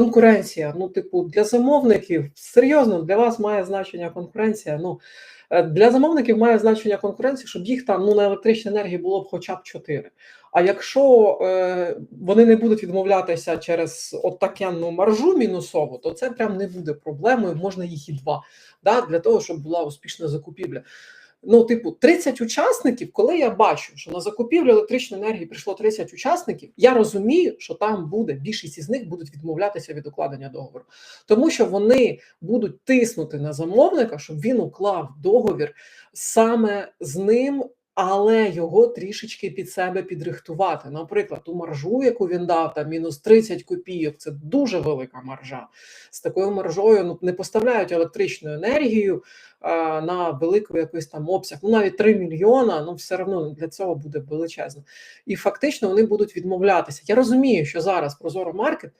Конкуренція. Ну, типу, для замовників серйозно для вас має значення конкуренція. Ну е, для замовників має значення конкуренція, щоб їх там ну на електричній енергії було б хоча б 4. А якщо е, вони не будуть відмовлятися через отакенну маржу мінусову, то це прям не буде проблемою. Можна їх і два да, для того, щоб була успішна закупівля. Ну, типу, 30 учасників, коли я бачу, що на закупівлю електричної енергії прийшло 30 учасників, я розумію, що там буде більшість із них будуть відмовлятися від укладення договору, тому що вони будуть тиснути на замовника, щоб він уклав договір саме з ним. Але його трішечки під себе підрихтувати. Наприклад, ту маржу, яку він дав, там мінус 30 копійок, це дуже велика маржа. З такою маржою ну, не поставляють електричну енергію а, на велику якийсь там обсяг. Ну навіть 3 мільйона, ну все одно для цього буде величезно. І фактично вони будуть відмовлятися. Я розумію, що зараз Прозоро Маркет